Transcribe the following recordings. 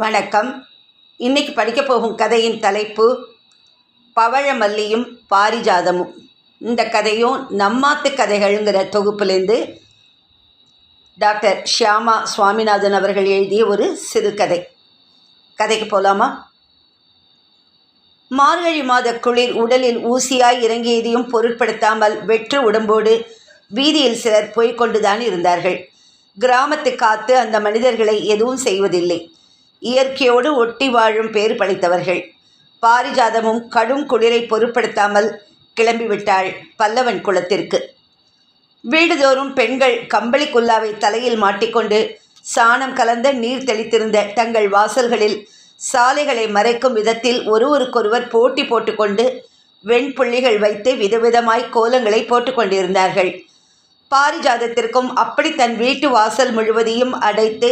வணக்கம். இன்னைக்கு படிக்க போகும் கதையின் தலைப்பு பவழமல்லியும் பாரிஜாதமும். இந்த கதையும் நம்மாத்து கதைகள்ங்கிற தொகுப்புலேருந்து டாக்டர் ஷியாமா சுவாமிநாதன் அவர்கள் எழுதிய ஒரு சிறுகதை கதைக்கு போகலாமா மார்கழி மாத குளிர் உடலில் ஊசியாய் இறங்கியதையும் பொருட்படுத்தாமல் வெற்று உடம்போடு வீதியில் சிலர் போய்கொண்டுதான் இருந்தார்கள். கிராமத்து காத்து அந்த மனிதர்களை எதுவும் செய்வதில்லை. இயற்கையோடு ஒட்டி வாழும் பேறு படைத்தவர்கள். பாரிஜாதமும் கடும் குளிரை பொருட்படுத்தாமல் கிளம்பிவிட்டாள் பல்லவன் குலத்திற்கு. வீடுதோறும் பெண்கள் கம்பளி குல்லாவை தலையில் மாட்டிக்கொண்டு சாணம் கலந்த நீர் தெளித்திருந்த தங்கள் வாசல்களில் சாலைகளை மறைக்கும் விதத்தில் ஒருவருக்கொருவர் போட்டி போட்டுக்கொண்டு வெண்புள்ளிகள் வைத்து விதவிதமாய் கோலங்களை போட்டுக்கொண்டிருந்தார்கள். பாரிஜாதத்திற்கும் அப்படி தன் வீட்டு வாசல் முழுவதையும் அடைத்து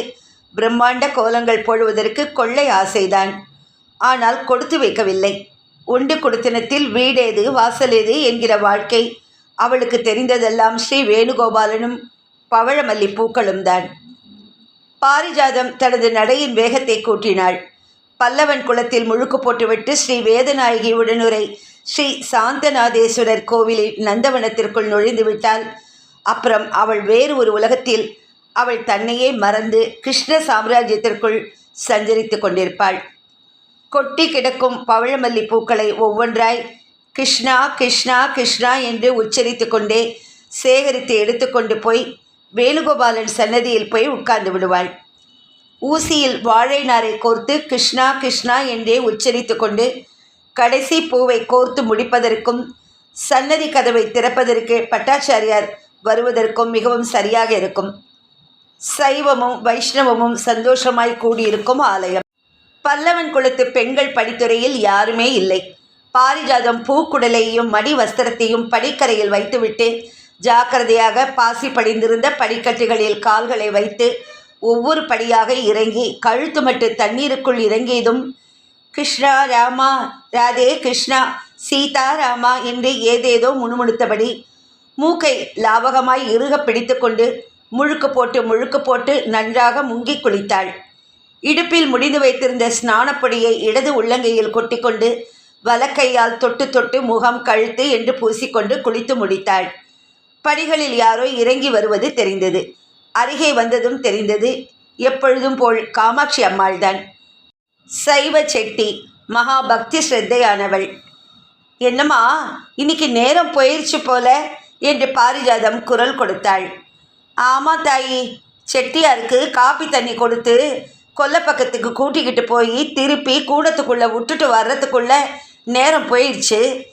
பிரம்மாண்ட கோலங்கள் போடுவதற்கு கொள்ளை ஆசைதான். ஆனால் கொடுத்து வைக்கவில்லை. உண்டு குடுத்தினத்தில் வீடேது வாசலேது என்கிற வாழ்க்கை. அவளுக்கு தெரிந்ததெல்லாம் ஸ்ரீ வேணுகோபாலனும் பவழமல்லி பூக்களும் தான் பாரிஜாதம் தனது நடையின் வேகத்தை கூட்டினாள். பல்லவன் குளத்தில் முழுக்கு போட்டுவிட்டு ஸ்ரீ வேதநாயகி உடனுரை ஸ்ரீ சாந்தநாதேஸ்வரர் கோவிலில் நந்தவனத்திற்குள் நுழைந்து விட்டால் அப்புறம் அவள் வேறு ஒரு உலகத்தில் அவள் தன்னையே மறந்து கிருஷ்ண சாம்ராஜ்யத்திற்குள் சஞ்சரித்து கொண்டிருப்பாள். கொட்டி கிடக்கும் பவழமல்லி பூக்களை ஒவ்வொன்றாய் கிருஷ்ணா கிருஷ்ணா கிருஷ்ணா என்று உச்சரித்து கொண்டே சேகரித்து எடுத்துக்கொண்டு போய் வேணுகோபாலன் சன்னதியில் போய் உட்கார்ந்து விடுவாள். ஊசியில் வாழை நாரை கோர்த்து கிருஷ்ணா கிருஷ்ணா என்றே உச்சரித்து கொண்டு கடைசி பூவை கோர்த்து முடிப்பதற்கும் சன்னதி கதவை திறப்பதற்கு பட்டாச்சாரியார் வருவதற்கும் மிகவும் சரியாக இருக்கும். சைவமும் வைஷ்ணவமும் சந்தோஷமாய் கூடியிருக்கும் ஆலயம். பல்லவன் குளத்து பெண்கள் படித்துறையில் யாருமே இல்லை. பாரிஜாதம் பூக்குடலையும் மடி வஸ்திரத்தையும் படிக்கரையில் வைத்துவிட்டு ஜாக்கிரதையாக பாசி படிந்திருந்த படிக்கட்டுகளில் கால்களை வைத்து ஒவ்வொரு படியாக இறங்கி கழுத்து மட்டு தண்ணீருக்குள் இறங்கியதும் கிருஷ்ணா ராமா ராதே கிருஷ்ணா சீதா ராமா என்று ஏதேதோ முணுமுணுத்தபடி மூக்கை லாவகமாய் இறுக பிடித்துக்கொண்டு முழுக்கு போட்டு முழுக்கு போட்டு நன்றாக முங்கி குளித்தாள். இடுப்பில் முடிந்து வைத்திருந்த ஸ்நானப்பொடியை இடது உள்ளங்கையில் கொட்டிக்கொண்டு வலக்கையால் தொட்டு தொட்டு முகம் கழுத்து என்று பூசிக்கொண்டு குளித்து முடித்தாள். படிகளில் யாரோ இறங்கி வருவது தெரிந்தது. அருகே வந்ததும் தெரிந்தது. எப்பொழுதும் போல் காமாட்சி அம்மாள்தான். சைவ செட்டி மகா பக்தி ஸ்ரத்தையானவள். என்னம்மா இன்னைக்கு நேரம் போயிடுச்சு போல என்று பாரிஜாதம் குரல் கொடுத்தாள். ஆமாம் தாயி. செட்டியாருக்கு காப்பி தண்ணி கொடுத்து கொல்லப்பக்கத்துக்கு கூட்டிக்கிட்டு போய் திருப்பி கூடத்துக்குள்ளே விட்டுட்டு வர்றதுக்குள்ளே நேரம் போயிடுச்சு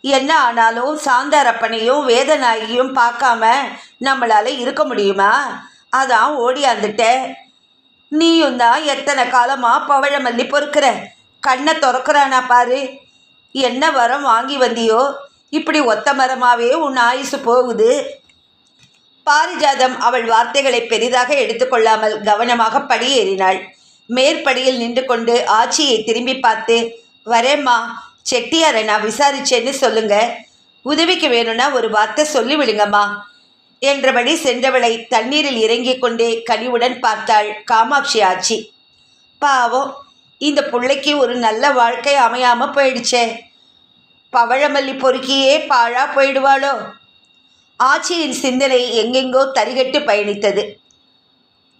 என்ன ஆனாலும் சாந்தாரப்பனையும் வேதநாயகியும் பார்க்காம நம்மளால் இருக்க முடியுமா? அதான் ஓடியாந்துட்டேன் நீயும் தான் எத்தனை காலமாக பவழமல்லி பொறுக்கிற? கண்ணை திறக்கிறானா பாரு. என்ன வரம் வாங்கி வந்தியோ? இப்படி ஒத்த மரமாகவே உன் ஆயுசு போகுது. பாரிஜாதம் அவள் வார்த்தைகளை பெரிதாக எடுத்துக்கொள்ளாமல் கவனமாக படியேறினாள். மேற்படியில் நின்று கொண்டு ஆச்சியை திரும்பி பார்த்து வரேம்மா செட்டியாரை நான் விசாரிச்சேன்னு சொல்லுங்க. உதவிக்கு வேணும்னா ஒரு வார்த்தை சொல்லி விடுங்கம்மா. என்றபடி சென்றவளை தண்ணீரில் இறங்கிக் கொண்டே கனிவுடன் பார்த்தாள் காமாட்சி ஆச்சி. பாவம் இந்த பிள்ளைக்கு ஒரு நல்ல வாழ்க்கை அமையாம போயிடுச்சே. பவழமல்லி பொறுக்கியே பாழா போயிடுவாளோ? ஆட்சியின் சிந்தனை எங்கெங்கோ தரிகட்டு பயணித்தது.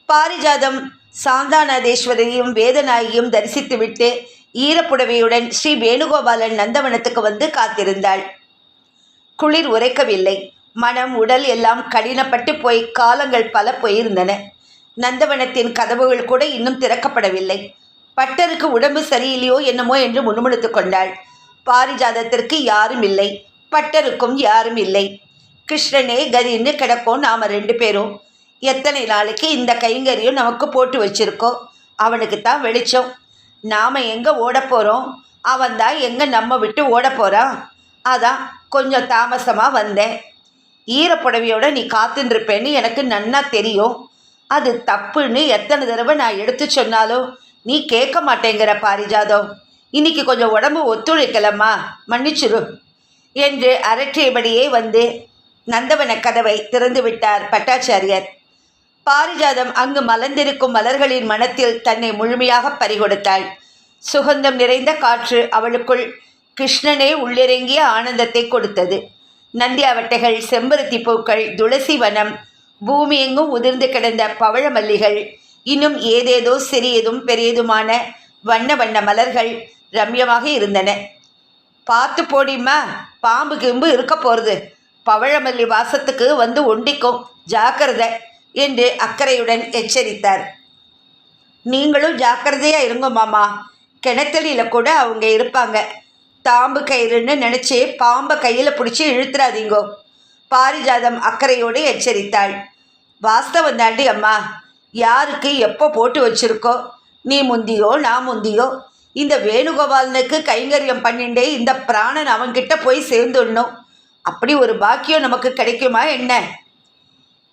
பாரிஜாதம் சாந்தாநாதேஸ்வரரையும் வேதநாயகியும் தரிசித்துவிட்டு ஈரப்புடவையுடன் ஸ்ரீ வேணுகோபாலன் நந்தவனத்துக்கு வந்து காத்திருந்தாள். குளிர் உரைக்கவில்லை. மனம் உடல் எல்லாம் கடினப்பட்டு போய் காலங்கள் பல போயிருந்தன. நந்தவனத்தின் கதவுகள் கூட இன்னும் திறக்கப்படவில்லை. பட்டருக்கு உடம்பு சரியில்லையோ என்னமோ என்று முணுமுணுத்து கொண்டாள். பாரிஜாதத்திற்கு யாரும் இல்லை. பட்டருக்கும் யாரும் இல்லை. கிருஷ்ணனே கதின்னு கிடக்கும். நாம் ரெண்டு பேரும் எத்தனை நாளைக்கு இந்த கைங்கரியும் நமக்கு போட்டு வச்சிருக்கோம் அவனுக்கு தான் வெளிச்சம். நாம் எங்கே ஓட போகிறோம் அவன் தான் எங்கே நம்ம விட்டு ஓட போகிறான் அதான் கொஞ்சம் தாமசமாக வந்தேன். ஈரப்புடவையோட நீ காத்துருப்பேன்னு எனக்கு நன்னா தெரியும். அது தப்புன்னு எத்தனை தடவை நான் எடுத்து சொன்னாலும் நீ கேட்க மாட்டேங்கிற பாரிஜாதம். இன்னைக்கு கொஞ்சம் உடம்பு ஒத்துழைக்கலம்மா. மன்னிச்சிரு. என்று அரற்றியபடியே வந்து நந்தவன கதவை திறந்து விட்டார் பட்டாச்சாரியர். பாரிஜாதம் அங்கு மலர்ந்திருக்கும் மலர்களின் மனத்தில் தன்னை முழுமையாக பறிகொடுத்தாள். சுகந்தம் நிறைந்த காற்று அவளுக்குள் கிருஷ்ணனே உள்ளிறங்கிய ஆனந்தத்தை கொடுத்தது. நந்தியாவட்டைகள் செம்பருத்தி பூக்கள் துளசி வனம் பூமி எங்கும் உதிர்ந்து கிடந்த பவழ மல்லிகள் இன்னும் ஏதேதோ சிறியதும் பெரியதுமான வண்ண வண்ண மலர்கள் ரம்யமாக இருந்தன. பார்த்து போடிம்மா பாம்பு கிம்பு இருக்க போகிறது பவழமல்லி வாசத்துக்கு வந்து ஒண்டிக்கும் ஜாக்கிரதை என்று அக்கறையுடன் எச்சரித்தார். நீங்களும் ஜாக்கிரதையாக இருங்க மாமா. கிணத்தடியில் கூட அவங்க இருப்பாங்க. தாம்பு கயிறுன்னு நினச்சி பாம்பை கையில் பிடிச்சி இழுத்துறாதீங்கோ. பாரிஜாதம் அக்கறையோடு எச்சரித்தாள். வாஸ்தவம் தாண்டி அம்மா யாருக்கு எப்போ போட்டு வச்சிருக்கோ? நீ முந்தியோ நான் முந்தியோ? இந்த வேணுகோபாலனுக்கு கைங்கரியம் பண்ணிண்டே இந்த பிராணன் அவன்கிட்ட போய் சேர்ந்துடணும். அப்படி ஒரு பாக்கியம் நமக்கு கிடைக்குமா என்ன?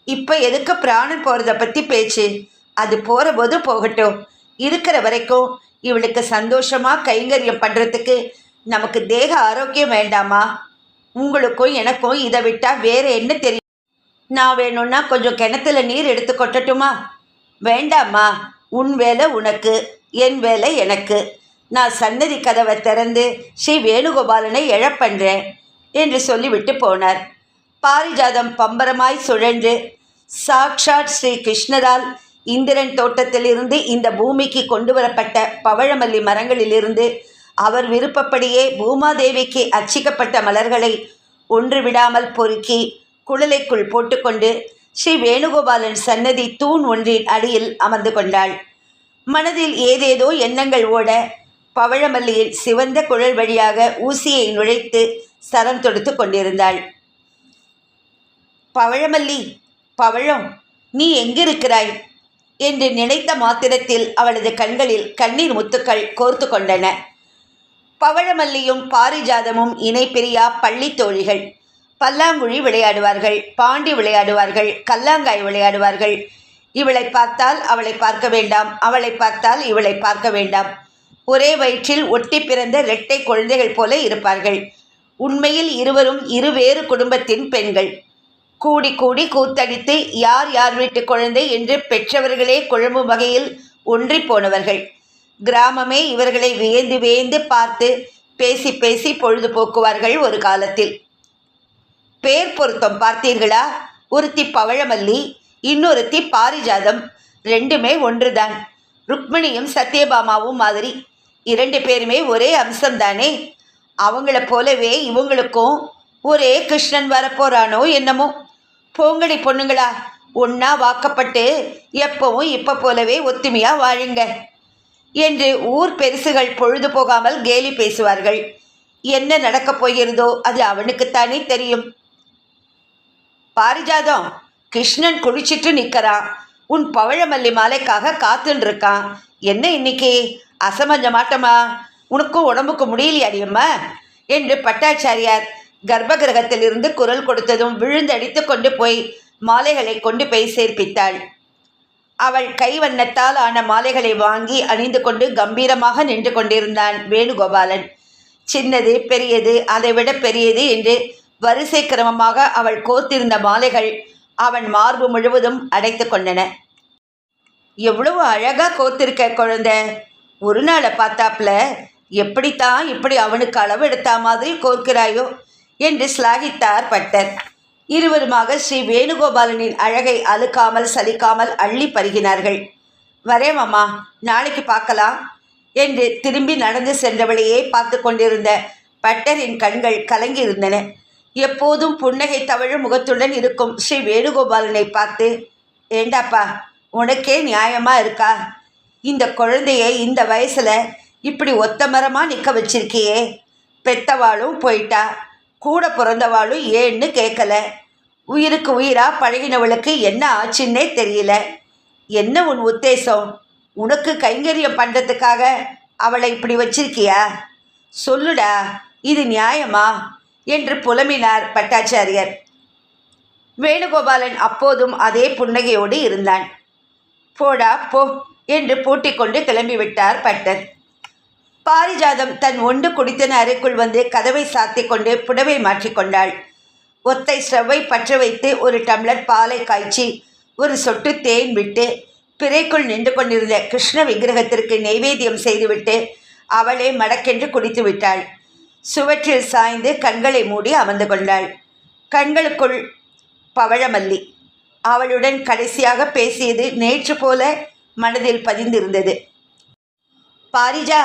இப்போ எதுக்கு பிராணன் போகிறத பற்றி பேச்சு? அது போகிற போது போகட்டும். இருக்கிற வரைக்கும் இவளுக்கு சந்தோஷமாக கைங்கரியம் பண்ணுறதுக்கு நமக்கு தேக ஆரோக்கியம் வேண்டாமா? உங்களுக்கும் எனக்கும் இதை விட்டால் வேறு என்ன தெரியும்? நான் வேணும்னா கொஞ்சம் கிணத்துல நீர் எடுத்து கொட்டட்டுமா? வேண்டாம்மா. உன் வேலை உனக்கு என் வேலை எனக்கு. நான் சன்னதி கதவை திறந்து ஸ்ரீ வேணுகோபாலனை எழப்பண்றேன் என்று சொல்லிவிட்டு போனார். பாரிஜாதம் பம்பரமாய் சுழன்று சாக்ஷாத் ஸ்ரீ கிருஷ்ணரால் இந்திரன் தோட்டத்திலிருந்து இந்த பூமிக்கு கொண்டு வரப்பட்ட பவழமல்லி மரங்களிலிருந்து அவர் விருப்பப்படியே பூமாதேவிக்கு அர்ச்சிக்கப்பட்ட மலர்களை ஒன்று விடாமல் பொறுக்கி குழலைக்குள் போட்டுக்கொண்டு ஸ்ரீ வேணுகோபாலன் சன்னதி தூண் ஒன்றின் அடியில் அமர்ந்து கொண்டாள். மனதில் ஏதேதோ எண்ணங்கள் ஓட பவழமல்லியில் சிவந்த குழல் வழியாக ஊசியை நுழைத்து சரம் தொடுத்து கொண்டிருந்தாள். பவழமல்லி பவழம் நீ எங்கிருக்கிறாய்? என்று நினைத்த மாத்திரத்தில் அவளது கண்களில் கண்ணீர் முத்துக்கள் கோர்த்து கொண்டன. பவழமல்லியும் பாரிஜாதமும் இணை பிரியா பள்ளி தோழிகள். பல்லாங்குழி விளையாடுவார்கள் பாண்டி விளையாடுவார்கள் கல்லாங்காய் விளையாடுவார்கள். இவளை பார்த்தால் அவளை பார்க்க வேண்டாம் அவளை பார்த்தால் இவளை பார்க்க வேண்டாம். ஒரே வயிற்றில் ஒட்டி பிறந்த இரட்டை குழந்தைகள் போல இருப்பார்கள். உண்மையில் இருவரும் இருவேறு குடும்பத்தின் பெண்கள். கூடி கூடி கூத்தடித்து யார் யார் வீட்டு குழந்தை என்று பெற்றவர்களே குழம்பும் வகையில் ஒன்றி போனவர்கள். கிராமமே இவர்களை வியந்து வியந்து பார்த்து பேசி பேசி பொழுது போக்குவார்கள் ஒரு காலத்தில். பேர் பொருத்தம் பார்த்தீர்களா? ஒருத்தி பவழமல்லி இன்னொருத்தி பாரிஜாதம் ரெண்டுமே ஒன்றுதான். ருக்மிணியும் சத்யபாமாவும் மாதிரி. இரண்டு பேருமே ஒரே அம்சம்தானே? அவங்கள போலவே இவங்களுக்கும் ஒரே கிருஷ்ணன் வரப்போறானோ என்னமோ? போங்கடி பொண்ணுங்களா ஒன்றா வாக்கப்பட்டு எப்பவும் இப்போ போலவே ஒத்துமையாக வாழுங்க என்று ஊர் பெருசுகள் பொழுது போகாமல் கேலி பேசுவார்கள். என்ன நடக்கப் போகிறதோ அது அவனுக்குத்தானே தெரியும். பாரிஜாதம் கிருஷ்ணன் குளிச்சிட்டு நிற்கிறான் உன் பவழமல்லி மாலைக்காக காத்துன்னு இருக்கான் என்ன இன்னைக்கு? அசமஞ்ச மாட்டமா உனக்கும் உடம்புக்கு முடியலையாடியம்மா என்று பட்டாச்சாரியார் கர்ப்பகிரகத்திலிருந்து குரல் கொடுத்ததும் விழுந்தடித்து கொண்டு போய் மாலைகளை கொண்டு போய் சேர்ப்பித்தாள். அவள் கைவண்ணத்தால் ஆன மாலைகளை வாங்கி அணிந்து கொண்டு கம்பீரமாக நின்று கொண்டிருந்தான் வேணுகோபாலன். சின்னது பெரியது அதைவிட பெரியது என்று வரிசை கிரமமாக அவள் கோர்த்திருந்த மாலைகள் அவன் மார்பு முழுவதும் அடைத்து கொண்டன. எவ்வளவு அழகா கோர்த்திருக்க குழந்தை. ஒரு நாளை பார்த்தாப்புல எப்படித்தான் இப்படி அவனுக்கு அளவு எடுத்த மாதிரி கோர்க்கிறாயோ என்று ஸ்லாகித்தார் பட்டர். இருவருமாக ஸ்ரீ வேணுகோபாலனின் அழகை அழுக்காமல் சலிக்காமல் அள்ளி பருகினார்கள். வரேன் நாளைக்கு பார்க்கலாம் என்று திரும்பி நடந்து சென்றவளையே பார்த்து கொண்டிருந்த பட்டரின் கண்கள் கலங்கியிருந்தன. எப்போதும் புன்னகை தவழும் முகத்துடன் இருக்கும் ஸ்ரீ வேணுகோபாலனை பார்த்து ஏண்டாப்பா உனக்கே நியாயமா இருக்கா? இந்த குழந்தையை இந்த வயசுல இப்படி ஒத்த மரமாக நிற்க வச்சிருக்கியே. பெத்தவாளும் போயிட்டா. கூட பிறந்தவாளும் ஏன்னு கேட்கல உயிருக்கு உயிரா பழகினவளுக்கு என்ன ஆச்சுன்னே தெரியல. என்ன உன் உத்தேசம்? உனக்கு கைங்கரியம் பண்ணுறதுக்காக அவளை இப்படி வச்சிருக்கியா? சொல்லுடா இது நியாயமா? என்று புலம்பினார் பட்டாச்சாரியர். வேணுகோபாலன் அப்போதும் அதே புன்னகையோடு இருந்தான். போடா போ என்று பூட்டிக்கொண்டு கிளம்பிவிட்டார் பட்டர். பாரிஜாதம் தன் ஒன்று குடித்தன அறைக்குள் வந்து கதவை சாத்திக் கொண்டு புடவை மாற்றிக்கொண்டாள் ஒத்தை ஸ்டவ்வை பற்ற வைத்து ஒரு டம்ளர் பாலை காய்ச்சி ஒரு சொட்டு தேன் விட்டு பிறைக்குள் நின்று கொண்டிருந்த கிருஷ்ண விக்கிரகத்திற்கு நெய்வேத்தியம் செய்துவிட்டு அவளே மடக்கென்று குடித்து விட்டாள். சுவற்றில் சாய்ந்து கண்களை மூடி அமர்ந்து கொண்டாள். கண்களுக்குள் பவழமல்லி. அவளுடன் கடைசியாக பேசியது நேற்று போல மனதில் பதிந்திருந்தது. பாரிஜா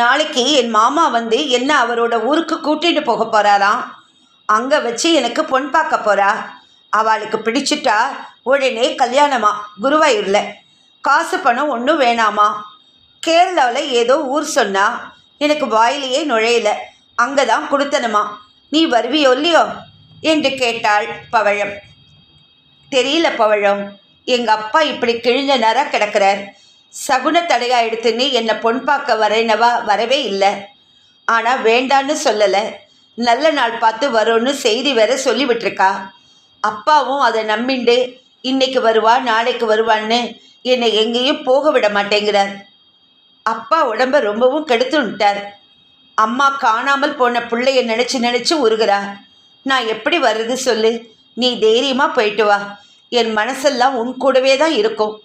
நாளைக்கு என் மாமா வந்து என்ன அவரோட ஊருக்கு கூட்டிட்டு போக போறாராம் அங்கே வச்சு எனக்கு பொன் பார்க்க போறா. அவளுக்கு பிடிச்சிட்டா உடனே கல்யாணமா? குருவாயூரில். காசு பணம் ஒன்றும் வேணாமா? கேரளாவில் ஏதோ ஊர் சொன்னா எனக்கு வாயிலேயே நுழையல. அங்கே தான் கொடுத்தனுமா? நீ வருவியோ இல்லையோ? என்று கேட்டாள் பவழம். தெரியல பவழம். எங்கள் அப்பா இப்படி கிழிஞ்ச நர கிடக்கிறார். சகுன தடையா எடுத்துன்னு என்னை பொன் பார்க்க வரேனவா? வரவே இல்லை. ஆனால் வேண்டான்னு சொல்லலை. நல்ல நாள் பார்த்து வரோன்னு செய்தி வேற சொல்லிவிட்டுருக்கா. அப்பாவும் அதை நம்பிண்டு இன்னைக்கு வருவா நாளைக்கு வருவான்னு என்னை எங்கேயும் போக விட மாட்டேங்கிறார். அப்பா உடம்ப ரொம்பவும் கெடுத்துட்டார் அம்மா காணாமல் போன பிள்ளைய நினச்சி நினச்சி உருகிறா. நான் எப்படி வர்றது சொல்லு? நீ தைரியமாக போயிட்டு வா. என் மனசெல்லாம் உன் கூடவே தான் இருக்கும்.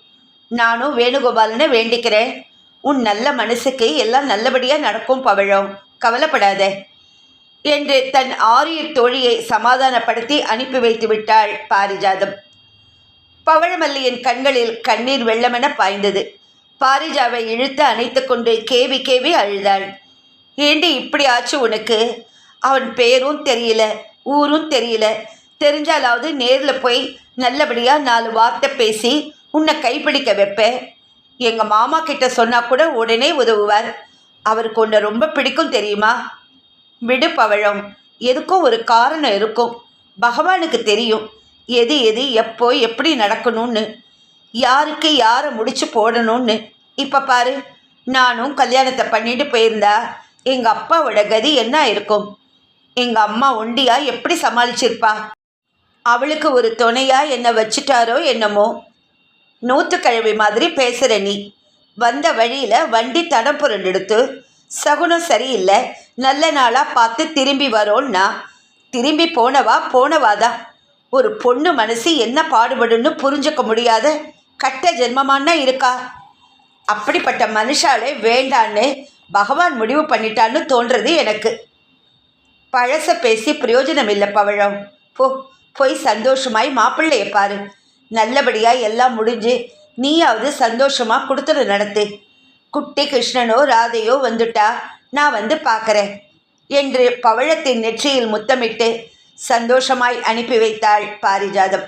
நானும் வேணுகோபாலனை வேண்டிக்கிறேன். உன் நல்ல மனசுக்கு எல்லாம் நல்லபடியாக நடக்கும் பவழம். கவலைப்படாத. என்று தன் ஆரிய தோழியை சமாதானப்படுத்தி அனுப்பி வைத்து விட்டாள் பாரிஜாதம். பவழமல்லியின் கண்களில் கண்ணீர் வெள்ளமென பாய்ந்தது. பாரிஜாவை இழுத்து அணைத்து கொண்டு கேவி கேவி அழுதாள். ஏண்டி இப்படி ஆச்சு உனக்கு? அவன் பேரும் தெரியல ஊரும் தெரியல. தெரிஞ்சாலாவது நேரில் போய் நல்லபடியாக நாலு வார்த்தை பேசி உன்னை கைப்பிடிக்க வைப்பேன் எங்கள் மாமா கிட்ட சொன்னால் கூட உடனே உதவுவார். அவருக்கு உன்னை ரொம்ப பிடிக்கும் தெரியுமா? விடு பவழம். எதுக்கும் ஒரு காரணம் இருக்கும். பகவானுக்கு தெரியும். எது எது எப்போ எப்படி நடக்கணும்னு. யாருக்கு யாரை முடிச்சு போடணும்னு. இப்போ பாரு நானும் கல்யாணத்தை பண்ணிட்டு போயிருந்தா எங்கள் அப்பாவோட கதி என்ன இருக்கும்? எங்கள் அம்மா ஒண்டியா எப்படி சமாளிச்சிருப்பா? அவளுக்கு ஒரு துணையா என்னை வச்சிட்டாரோ என்னமோ. நூற்றுக்கிழமை மாதிரி பேசுகிற நீ. வந்த வழியில் வண்டி தடம் புரண்டெடுத்து சகுனம் சரியில்லை நல்ல நாளாக பார்த்து திரும்பி வரோன்னா திரும்பி போனவா போனவாதான் ஒரு பொண்ணு மனசு என்ன பாடுபடுன்னு புரிஞ்சுக்க முடியாத கட்ட ஜென்மமானா இருக்கா? அப்படிப்பட்ட மனுஷாலே வேண்டான்னு பகவான் முடிவு பண்ணிட்டான்னு தோன்றது எனக்கு. பழச பேசி பிரயோஜனம் இல்லை பவழம். போ போய் சந்தோஷமாய் மாப்பிள்ளைய பாரு. நல்லபடியாக எல்லாம் முடிஞ்சு நீயாவது சந்தோஷமாக கொடுத்துட நடத்து. குட்டி கிருஷ்ணனோ ராதையோ வந்துட்டா நான் வந்து பார்க்குறேன் என்று பவழத்தின் நெற்றியில் முத்தமிட்டு சந்தோஷமாய் அனுப்பி வைத்தாள் பாரிஜாதம்.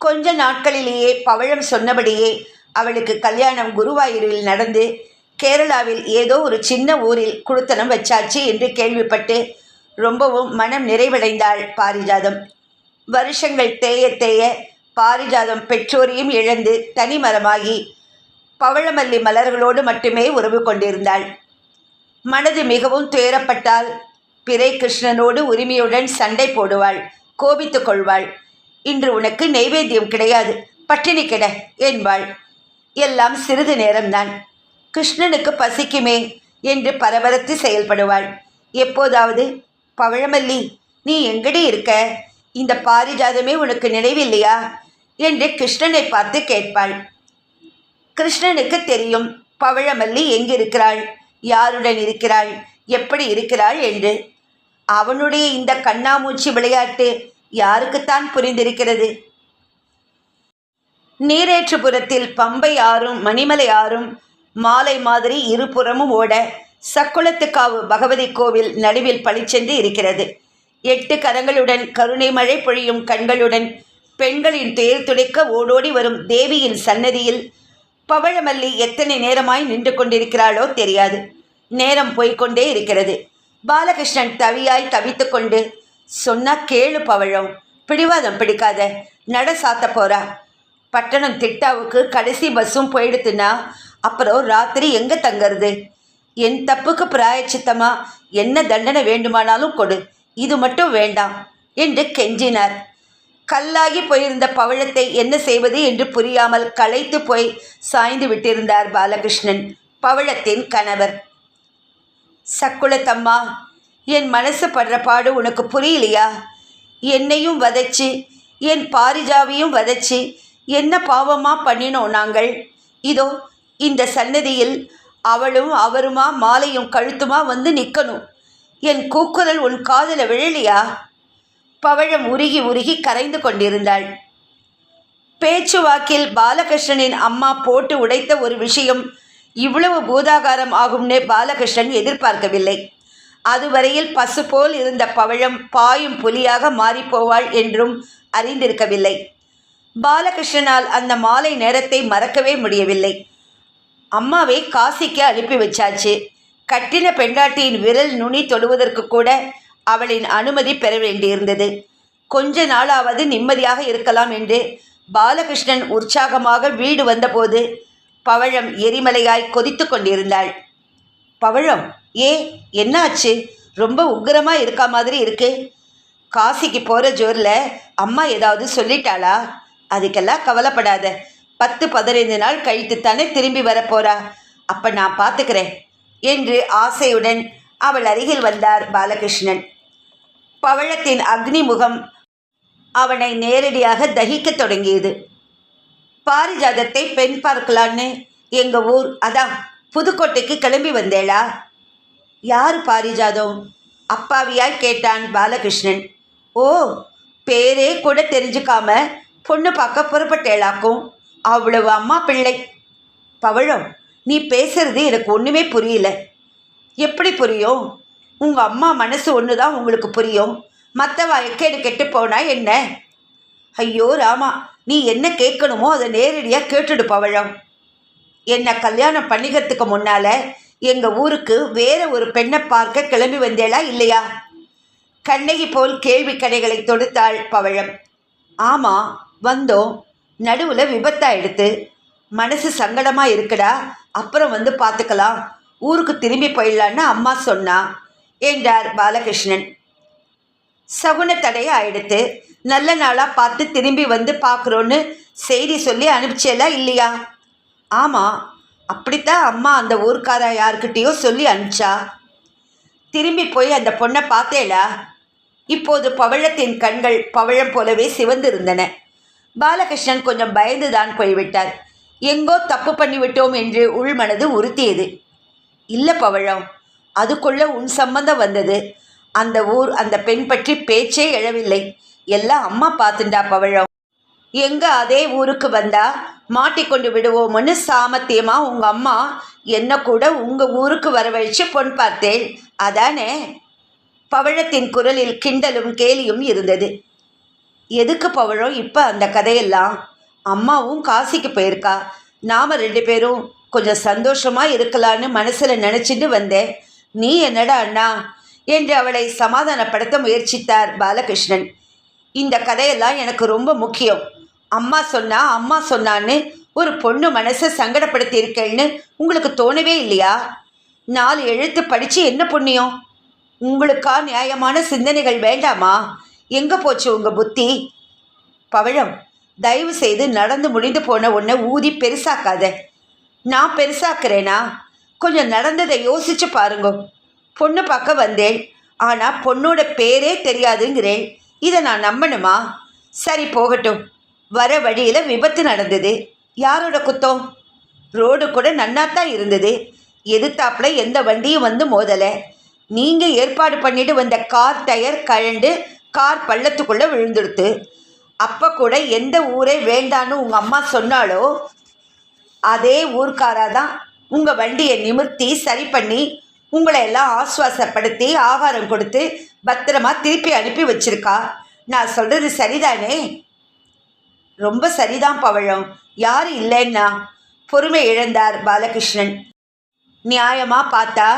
கொஞ்ச நாட்களிலேயே பவழம் சொன்னபடியே அவளுக்கு கல்யாணம் குருவாயூரில் நடந்து கேரளாவில் ஏதோ ஒரு சின்ன ஊரில் குடுத்தனம் வச்சாச்சு என்று கேள்விப்பட்டு ரொம்பவும் மனம் நிறைவடைந்தாள் பாரிஜாதம். வருஷங்கள் தேய தேய பாரிஜாதம் பெற்றோரையும் இழந்து தனிமரமாகி பவழமல்லி மலர்களோடு மட்டுமே உறவு கொண்டிருந்தாள். மனது மிகவும் துயரப்பட்டால் பிறை கிருஷ்ணனோடு உரிமையுடன் சண்டை போடுவாள் கோபித்துக் கொள்வாள். இன்று உனக்கு நெய்வேத்தியம் கிடையாது பட்டினி கிட என்பாள். எல்லாம் சிறிது நேரம்தான். கிருஷ்ணனுக்கு பசிக்குமே என்று பரபரத்து செயல்படுவாள். எப்போதாவது பவழமல்லி நீ எங்கடி இருக்க? இந்த பாரிஜாதமே உனக்கு நினைவில்லையா? என்று கிருஷ்ணனை பார்த்து கேட்பாள். கிருஷ்ணனுக்கு தெரியும் பவழமல்லி எங்கிருக்கிறாள்? யாருடன் இருக்கிறாள்? எப்படி இருக்கிறாள் என்று. அவனுடைய இந்த கண்ணாமூச்சி விளையாட்டு யாருக்குத்தான் புரிந்திருக்கிறது? நீரேற்றுப்புறத்தில் பம்பை ஆறும் மணிமலை ஆறும் மாலை மாதிரி இருபுறமும் ஓட சக்குளத்துக்காவு பகவதி கோவில் நடுவில் பளிச்சென்று இருக்கிறது. எட்டு கரங்களுடன் கருணை மழை பொழியும் கண்களுடன் பெண்களின் துயர் துடைக்க ஓடோடி வரும் தேவியின் சன்னதியில் பவழமல்லி எத்தனை நேரமாய் நின்று கொண்டிருக்கிறாளோ தெரியாது. நேரம் போய்க்கொண்டே இருக்கிறது. பாலகிருஷ்ணன் தவியாய் தவித்துக்கொண்டு சொன்னா கேளு பவழம் பிடிவாதம் பிடிக்காத நட சாத்த போறா. பட்டணம் திட்டாவுக்கு கடைசி பஸ்ஸும் போயிடுத்துன்னா அப்புறம் ராத்திரி எங்கே தங்கிறது? என் தப்புக்கு பிராயச்சித்தமா என்ன தண்டனை வேண்டுமானாலும் கொடு. இது மட்டும் வேண்டாம் என்று கெஞ்சினார். கல்லாகி போயிருந்த பவழத்தை என்ன செய்வது என்று புரியாமல் களைத்து போய் சாய்ந்து விட்டிருந்தார் பாலகிருஷ்ணன் பவழத்தின் கணவர். சக்குளத்தம்மா என் மனசு படுற பாடு உனக்கு புரியலையா? என்னையும் வதச்சி என் பாரிஜாவையும் வதச்சி என்ன பாவமா பண்ணினோம் நாங்கள்? இதோ இந்த சன்னதியில் அவளும் அவருமா மாலையும் கழுத்துமா வந்து நிற்கணும் என் கூக்குரல் உன் காதில் விழலியா? பவழம் உருகி உருகி கரைந்து கொண்டிருந்தாள். பேச்சுவாக்கில் பாலகிருஷ்ணனின் அம்மா போட்டு உடைத்த ஒரு விஷயம் இவ்வளவு பூதாகாரம் ஆகும்னே பாலகிருஷ்ணன் எதிர்பார்க்கவில்லை. அதுவரையில் பசு போல் இருந்த பவழம் பாயும் புலியாக மாறிப்போவாள் என்றும் அறிந்திருக்கவில்லை. பாலகிருஷ்ணனால் அந்த மாலை நேரத்தை மறக்கவே முடியவில்லை. அம்மாவை காசிக்கு அனுப்பி வச்சாச்சு. கட்டின பெண்டாட்டியின் விரல் நுனி தொழுவதற்கு கூட அவளின் அனுமதி பெற வேண்டியிருந்தது. கொஞ்ச நாளாவது நிம்மதியாக இருக்கலாம் என்று பாலகிருஷ்ணன் உற்சாகமாக வீடு வந்தபோது பவழம் எரிமலையாய் கொதித்து கொண்டிருந்தாள். பவழம்? ஏ என்னாச்சு? ரொம்ப உக்கிரமா இருக்கா மாதிரி இருக்கு. காசிக்கு போகிற ஜோரில் அம்மா ஏதாவது சொல்லிட்டாளா? அதுக்கெல்லாம் கவலைப்படாத. பத்து பதினைந்து நாள் கழித்து தானே திரும்பி வரப்போறா அப்போ நான் பார்த்துக்கிறேன் என்று ஆசையுடன் அவள் அருகில் வந்தார் பாலகிருஷ்ணன். பவழத்தின் அக்னி முகம் அவனை நேரடியாக தகிக்கத் தொடங்கியது. பாரிஜாதத்தை பெண் பார்க்கலான்னு எங்கள் ஊர் அதான் புதுக்கோட்டைக்கு கிளம்பி வந்தேளா? யார் பாரிஜாதம்? அப்பாவியாய் கேட்டான் பாலகிருஷ்ணன். ஓ பேரே கூட தெரிஞ்சுக்காம பொண்ணு பார்க்க புறப்பட்டேளாக்கும். அவ்வளவு அம்மா பிள்ளை. பவழம் நீ பேசுறது எனக்கு ஒன்றுமே புரியல. எப்படி புரியும்? உங்கள் அம்மா மனசு ஒன்று தான் உங்களுக்கு புரியும். மற்றவா எக்கேடு கெட்டு போனா என்ன? ஐயோ ராமா நீ என்ன கேட்கணுமோ அதை நேரடியாக கேட்டுடு பவழம். என்னை கல்யாணம் பண்ணிக்கிறதுக்கு முன்னால் எங்கள் ஊருக்கு வேற ஒரு பெண்ணை பார்க்க கிளம்பி வந்தேளா இல்லையா? கண்ணகி போல் கேள்வி கடைகளை தொடுத்தாள் பவழம். ஆமாம் வந்தோம். நடுவில் விபத்தாக எடுத்து. மனசு சங்கடமாக இருக்குடா. அப்புறம் வந்து பார்த்துக்கலாம். ஊருக்கு திரும்பி போயிடலான்னு அம்மா சொன்னா என்றார் பாலகிருஷ்ணன் சகுன தடையை எடுத்து நல்ல நாளாக பார்த்து திரும்பி வந்து பார்க்குறோன்னு செய்தி சொல்லி அனுப்பிச்சேலா இல்லையா? ஆமாம் அப்படித்தான் அம்மா அந்த ஊர்க்கார யார்கிட்டயோ சொல்லி அனுப்பிச்சா. திரும்பி போய் அந்த பொண்ணை பார்த்தேலா? இப்போது பவழத்தின் கண்கள் பவழம் போலவே சிவந்திருந்தன. பாலகிருஷ்ணன் கொஞ்சம் பயந்துதான் போய்விட்டார். எங்கோ தப்பு பண்ணிவிட்டோம் என்று உள்மனது உறுத்தியது. இல்லை பவழம் அதுக்குள்ள உன் சம்பந்தம் வந்தது. அந்த ஊர் அந்த பெண் பற்றி பேச்சே எழவில்லை. எல்லாம் அம்மா பார்த்துண்டா பவழம். எங்க அதே ஊருக்கு வந்தா மாட்டிக்கொண்டு விடுவோம்னு சாமத்தியமா உங்க அம்மா என்ன கூட உங்க ஊருக்கு வரவழைச்சு பொன் பார்த்தேன். அதானே? பவழத்தின் குரலில் கிண்டலும் கேலியும் இருந்தது. எதுக்கு பவழம் இப்போ அந்த கதையெல்லாம்? அம்மாவும் காசிக்கு போயிருக்கா. நாம ரெண்டு பேரும் கொஞ்சம் சந்தோஷமா இருக்கலான்னு மனசில் நினச்சிட்டு வந்தேன். நீ என்னடா அண்ணா? என்று அவளை சமாதானப்படுத்த முயற்சித்தார் பாலகிருஷ்ணன். இந்த கதையெல்லாம் எனக்கு ரொம்ப முக்கியம். அம்மா சொன்னா அம்மா சொன்னான்னு ஒரு பொண்ணு மனசை சங்கடப்படுத்தி இருக்கேன்னு உங்களுக்கு தோணவே இல்லையா? நாலு எழுத்து படித்து என்ன புண்ணியம்? உங்களுக்கா நியாயமான சிந்தனைகள் வேண்டாமா? எங்கே போச்சு உங்கள் புத்தி? பவழம். தயவு செய்து நடந்து முடிந்து போன உன்னை ஊதி பெருசாக்காத. நான் பெருசாக்குறேனா? கொஞ்சம் நடந்ததை யோசிச்சு பாருங்க. பொண்ணு பார்க்க வந்தேன். ஆனால் பொண்ணோட பேரே தெரியாதுங்கிறேன். இதை நான் நம்பணுமா? சரி போகட்டும். வர வழியில் விபத்து நடந்தது. யாரோட குத்தம்? ரோடு கூட நன்னாத்தான் இருந்தது. எதிர்த்தாப்புல எந்த வண்டியும் வந்து மோதலை. நீங்கள் ஏற்பாடு பண்ணிட்டு வந்த கார் டயர் கழண்டு கார் பள்ளத்துக்குள்ளே விழுந்துடுத்து. அப்போ கூட எந்த ஊரே வேண்டான்னு உங்கள் அம்மா சொன்னாலோ அதே ஊர்க்காராக தான் உங்கள் வண்டியை நிமிர்த்தி சரி பண்ணி உங்களை எல்லாம் ஆஸ்வாசப்படுத்தி ஆகாரம் கொடுத்து பத்திரமா திருப்பி அனுப்பி வச்சிருக்கா? நான் சொல்கிறது சரிதானே? ரொம்ப சரிதான் பவழம். யார் இல்லைன்னா? பொறுமை இழந்தார் பாலகிருஷ்ணன். நியாயமாக பார்த்தா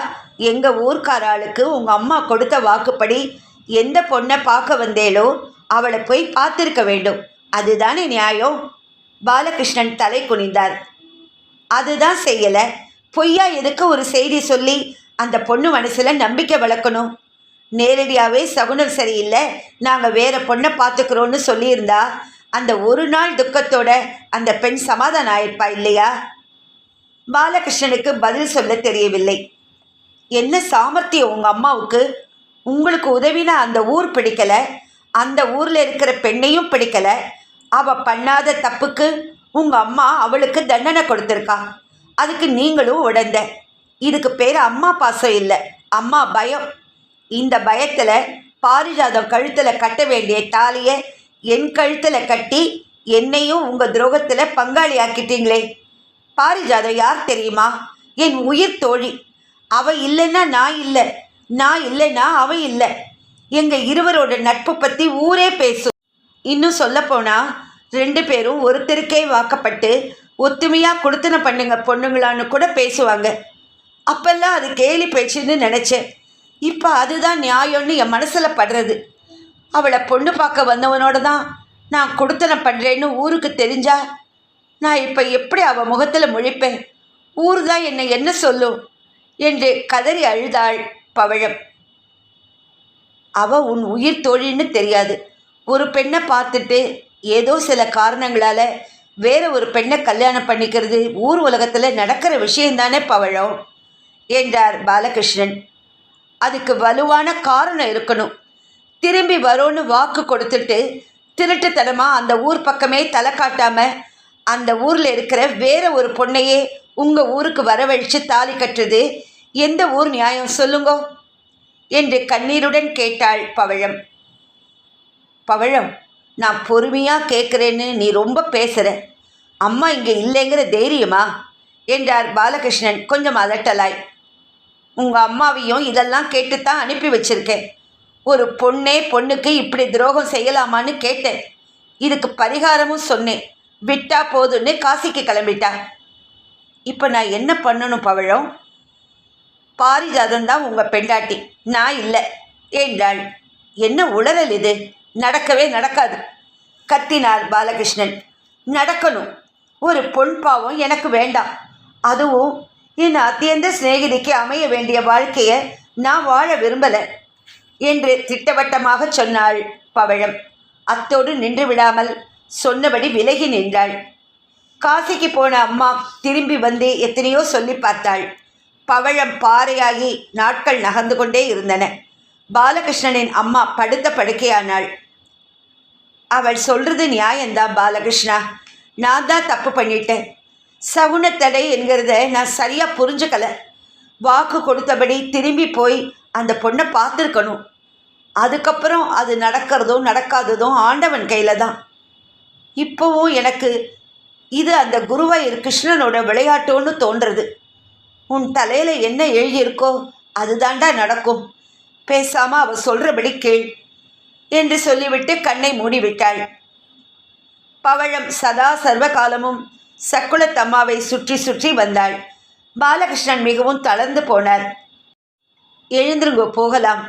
எங்கள் ஊர்க்கார ஆளுக்கு உங்கள் அம்மா கொடுத்த வாக்குப்படி எந்த பொண்ணை பார்க்க வந்தேளோ அவளை போய் பார்த்துருக்க வேண்டும். அதுதானே நியாயம்? பாலகிருஷ்ணன் தலை குனிந்தார். அதுதான் செய்யலை. பொய்யா எதுக்கு ஒரு செய்தி சொல்லி அந்த பொண்ணு மனசில் நம்பிக்கை வளர்க்கணும்? நேரடியாகவே சகுனம் சரியில்லை. நாங்கள் வேற பொண்ணை பார்த்துக்கிறோன்னு சொல்லியிருந்தா அந்த ஒரு நாள் துக்கத்தோட அந்த பெண் சமாதானம் ஆயிருப்பா இல்லையா? பாலகிருஷ்ணனுக்கு பதில் சொல்ல தெரியவில்லை. என்ன சாமர்த்தியம் உங்கள் அம்மாவுக்கு? உங்களுக்கு உதவினா அந்த ஊர் பிடிக்கலை. அந்த ஊரில் இருக்கிற பெண்ணையும் பிடிக்கல. அவ பண்ணாத தப்புக்கு உங்க அம்மா அவளுக்கு தண்டனை கொடுத்துருக்கா. அதுக்கு நீங்களும் உடந்த. இதுக்கு பேர் அம்மா பாசம் இல்லை அம்மா பயம். இந்த பயத்தில் பாரிஜாதம் கழுத்தில் கட்ட வேண்டிய தாலியை என் கழுத்தில் கட்டி என்னையும் உங்கள் துரோகத்தில் பங்காளி ஆக்கிட்டீங்களே பாரிஜாதம் யார் தெரியுமா? என் உயிர் தோழி. அவ இல்லைன்னா நான் இல்லை நான் இல்லைன்னா அவ இல்லை. எங்கள் இருவரோட நட்பு பற்றி ஊரே பேசும் இன்னும் சொல்லப்போனால் ரெண்டு பேரும் ஒருத்தருக்கே வாக்கப்பட்டு ஒத்துமையாக கொடுத்தன பண்ணுங்க பொண்ணுங்களான்னு கூட பேசுவாங்க. அப்பெல்லாம் அது கேலி பேச்சுன்னு நினச்சேன். இப்போ அதுதான் நியாயம்னு என் மனசில் படுறது. அவளை பொண்ணு பார்க்க வந்தவனோட தான் நான் கொடுத்தன பண்ணுறேன்னு ஊருக்கு தெரிஞ்சா நான் இப்போ எப்படி அவள் முகத்தில் முழிப்பேன்? ஊர் தான் என்னை என்ன சொல்லும்? என்று கதறி அழுதாள் பவழம். அவ உன் உயிர் தோழின்னு தெரியாது. ஒரு பெண்ணை பார்த்துட்டு ஏதோ சில காரணங்களால் வேற ஒரு பெண்ணை கல்யாணம் பண்ணிக்கிறது ஊர் உலகத்தில் நடக்கிற விஷயந்தானே பவழம் என்றார் பாலகிருஷ்ணன். அதுக்கு வலுவான காரணம் இருக்கணும். திரும்பி வரோன்னு வாக்கு கொடுத்துட்டு திருட்டுத்தனமாக அந்த ஊர் பக்கமே தலை காட்டாம அந்த ஊரில் இருக்கிற வேற ஒரு பொண்ணையே உங்கள் ஊருக்கு வரவழைச்சு தாலி கட்டுறது எந்த ஊர் நியாயம் சொல்லுங்கோ? என்று கண்ணீருடன் கேட்டாள் பவழம். பவழம் நான் பொறுமையாக கேட்குறேன்னு நீ ரொம்ப பேசுகிற அம்மா இங்கே இல்லைங்கிற தைரியமா? என்றார் பாலகிருஷ்ணன் கொஞ்சம் அதட்டலாய். உங்கள் அம்மாவையும் இதெல்லாம் கேட்டுத்தான் அனுப்பி வச்சிருக்கேன். ஒரு பொண்ணே பொண்ணுக்கு இப்படி துரோகம் செய்யலாமான்னு கேட்டேன். இதுக்கு பரிகாரமும் சொன்னேன். விட்டா போதுன்னு காசிக்கு கிளம்பிட்டா. இப்போ நான் என்ன பண்ணணும் பவழம்? பாரிஜாதம் தான் உங்கள் பெண்டாட்டி. நான் இல்லை. என்றாள் என்ன உளறல் இது? நடக்கவே நடக்காது. கத்தினார் பாலகிருஷ்ணன். நடக்கணும். ஒரு பொன் பாவம் எனக்கு வேண்டாம். அதுவும் என் அத்தியந்த சிநேகிதிக்கு அமைய வேண்டிய வாழ்க்கையை நான் வாழ விரும்பலை என்று திட்டவட்டமாக சொன்னாள் பவழம். அத்தோடு நின்று விடாமல் சொன்னபடி விலகி நின்றாள். காசிக்கு போன அம்மா திரும்பி வந்து எத்தனையோ சொல்லி பார்த்தாள். பவழம் பாறையாகி நாட்கள் நகர்ந்து கொண்டே இருந்தன. பாலகிருஷ்ணனின் அம்மா படுத்த படுக்கையானாள். அவள் சொல்கிறது நியாயம்தான் பாலகிருஷ்ணா. நான் தான் தப்பு பண்ணிட்டேன். சகுனத்தடை என்கிறத நான் சரியாக புரிஞ்சுக்கல. வாக்கு கொடுத்தபடி திரும்பி போய் அந்த பொண்ணை பார்த்துருக்கணும். அதுக்கப்புறம் அது நடக்கிறதும் நடக்காததும் ஆண்டவன் கையில் தான். இப்போவும் எனக்கு இது அந்த குருவாயூர் கிருஷ்ணனோட விளையாட்டோன்னு தோன்றுறது உன் தலையில் என்ன எழுதியிருக்கோ அதுதாண்டா நடக்கும். பேசாமல் அவ சொல்கிறபடி கேள் என்று சொல்லிவிட்டு கண்ணை மூடிவிட்டாள். பவழம் சதா சர்வ காலமும் சக்குளத்தம்மாவை சுற்றி சுற்றி வந்தாள். பாலகிருஷ்ணன் மிகவும் தளர்ந்து போனார். எழுந்திருங்கோ போகலாம்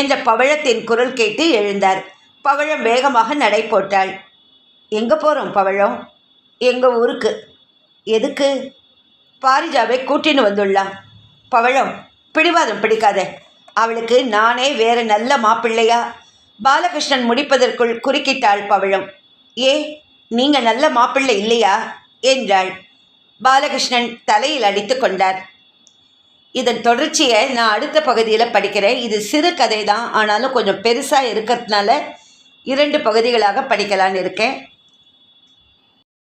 என்ற பவழத்தின் குரல் கேட்டு எழுந்தார். பவழம் வேகமாக நடை போட்டாள். எங்கே போகிறோம் பவழம்? எங்கள் ஊருக்கு? எதுக்கு? பாரிஜாவை கூட்டின்னு வந்துள்ளான். பவழம் பிடிவாதம் பிடிக்காதே. அவளுக்கு நானே வேறு நல்ல மாப்பிள்ளையா? பாலகிருஷ்ணன் முடிப்பதற்குள் குறுக்கிட்டாள் பவழம் ஏ நீங்கள் நல்ல மாப்பிள்ளை இல்லையா? என்றாள். பாலகிருஷ்ணன் தலையில் அடித்து கொண்டார். இதன் தொடர்ச்சியை நான் அடுத்த பகுதியில் படிக்கிறேன். இது சிறு கதை தான் ஆனாலும் கொஞ்சம் பெருசாக இருக்கிறதுனால இரண்டு பகுதிகளாக படிக்கலான்னு இருக்கேன்.